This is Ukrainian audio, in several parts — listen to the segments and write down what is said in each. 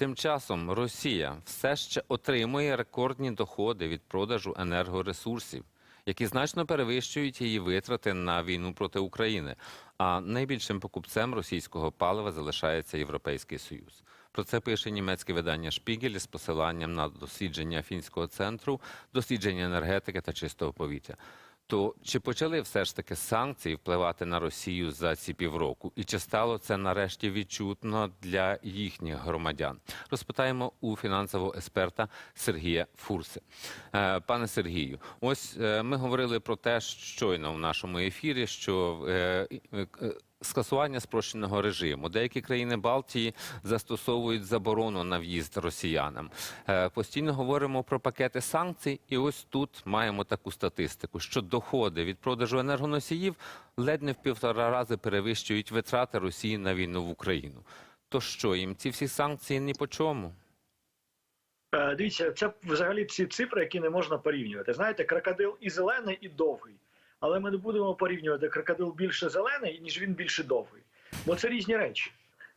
Тим часом Росія все ще отримує рекордні доходи від продажу енергоресурсів, які значно перевищують її витрати на війну проти України. А найбільшим покупцем російського палива залишається Європейський Союз. Про це пише німецьке видання Шпігель з посиланням на дослідження фінського центру дослідження енергетики та чистого повітря. То чи почали все ж таки санкції впливати на Росію за ці півроку? І чи стало це нарешті відчутно для їхніх громадян? Розпитаємо у фінансового експерта Сергія Фурси. Е, Пане Сергію, ось е, ми говорили про те, щойно в нашому ефірі, що е, скасування спрощеного режиму. Деякі країни Балтії застосовують заборону на в'їзд росіянам. Е, Постійно говоримо про пакети санкцій, і ось тут маємо таку статистику, що доходи від продажу енергоносіїв ледь не в півтора рази перевищують витрати Росії на війну в Україну. То що їм ці всі санкції ні по чому? Е, Дивіться, це взагалі ці цифри, які не можна порівнювати. Знаєте, крокодил і зелений, і довгий. Але ми не будемо порівнювати крокодил більше зелений, ніж він більше довгий. Бо це різні речі.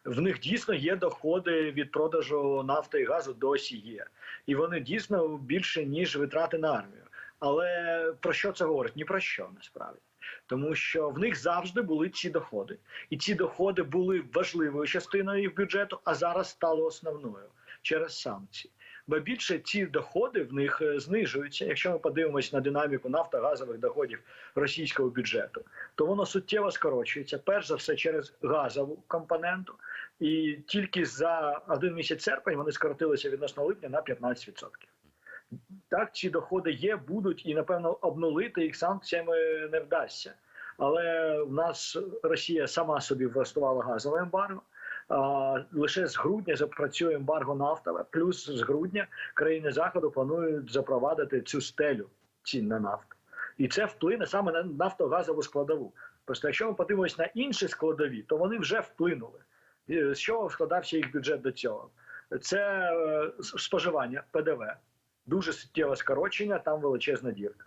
В них дійсно є доходи від продажу нафти і газу досі є. І вони дійсно більше, ніж витрати на армію. Але про що це говорить? Ні про що насправді. Тому що в них завжди були ці доходи. І ці доходи були важливою частиною їх бюджету, а зараз стали основною через санкції. Бо більше ці доходи в них е, знижуються. Якщо ми подивимось на динаміку нафтогазових доходів російського бюджету, то воно суттєво скорочується. Перш за все через газову компоненту, і тільки за один місяць серпень вони скоротилися відносно липня на 15%. Так, ці доходи є, будуть, і напевно обнулити їх санкціями не вдасться. Але в нас Росія сама собі влаштувала газове ембарго. Лише з грудня запрацює ембарго нафтове. Плюс з грудня країни заходу планують запровадити цю стелю цін на нафту, і це вплине саме на нафтогазову складову. Просто якщо ми подивимось на інші складові, то вони вже вплинули. З чого складався їх бюджет до цього? Це е, споживання ПДВ, дуже суттєве скорочення, там величезна дірка.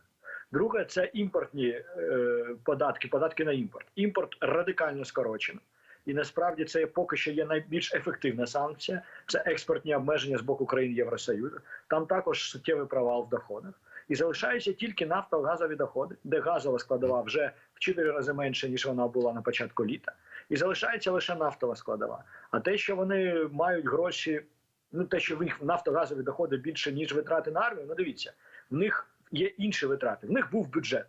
Друге, це імпортні е, податки, податки на імпорт. Імпорт радикально скорочено. І насправді це поки що є найбільш ефективна санкція. Це експортні обмеження з боку країн Євросоюзу. Там також суттєвий провал в доходах. І залишаються тільки нафтогазові доходи, де газова складова вже в 4 рази менше, ніж вона була на початку літа. І залишається лише нафтова складова. А те, що вони мають гроші, ну те, що в них нафтогазові доходи більше, ніж витрати на армію, ну дивіться, в них є інші витрати. В них був бюджет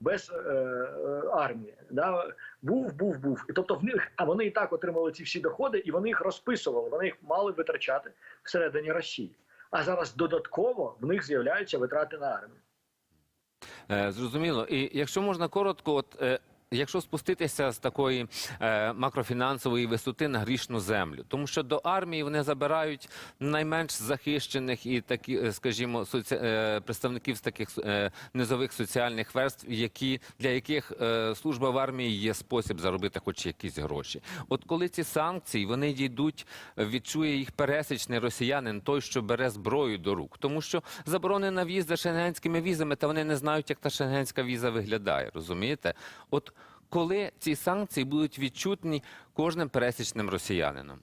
без е, е, армії. Да? Був, був, був. І тобто в них, а вони і так отримали ці всі доходи, і вони їх розписували. Вони їх мали витрачати всередині Росії. А зараз додатково в них з'являються витрати на армію. Е, Зрозуміло. І якщо можна коротко, от е, якщо спуститися з такої е, макрофінансової висоти на грішну землю, тому що до армії вони забирають найменш захищених і такі, е, скажімо, соці... е, представників з таких е, низових соціальних верств, які для яких е, служба в армії є спосіб заробити хоч якісь гроші. От коли ці санкції вони дійдуть, відчує їх пересічний росіянин, той, що бере зброю до рук, тому що заборони на в'їзд за шенгенськими візами, та вони не знають, як та шенгенська віза виглядає. Розумієте? От коли ці санкції будуть відчутні кожним пересічним росіянином.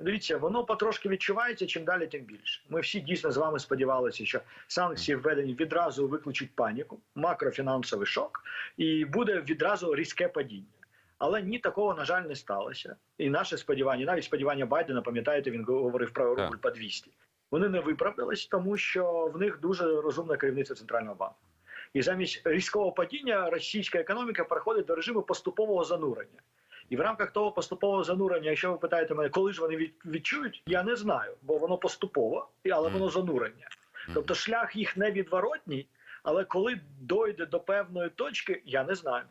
Дивіться, воно потрошки відчувається, чим далі, тим більше. Ми всі дійсно з вами сподівалися, що санкції введені відразу викличуть паніку, макрофінансовий шок, і буде відразу різке падіння. Але ні, такого, на жаль, не сталося. І наше сподівання, навіть сподівання Байдена, пам'ятаєте, він говорив про рубль по 200. Вони не виправдались, тому що в них дуже розумна керівниця центрального банку. І замість різкого падіння російська економіка переходить до режиму поступового занурення. І в рамках того поступового занурення, якщо ви питаєте мене, коли ж вони від- відчують, я не знаю, бо воно поступово, але воно занурення. Тобто шлях їх невідворотній, але коли дойде до певної точки, я не знаю.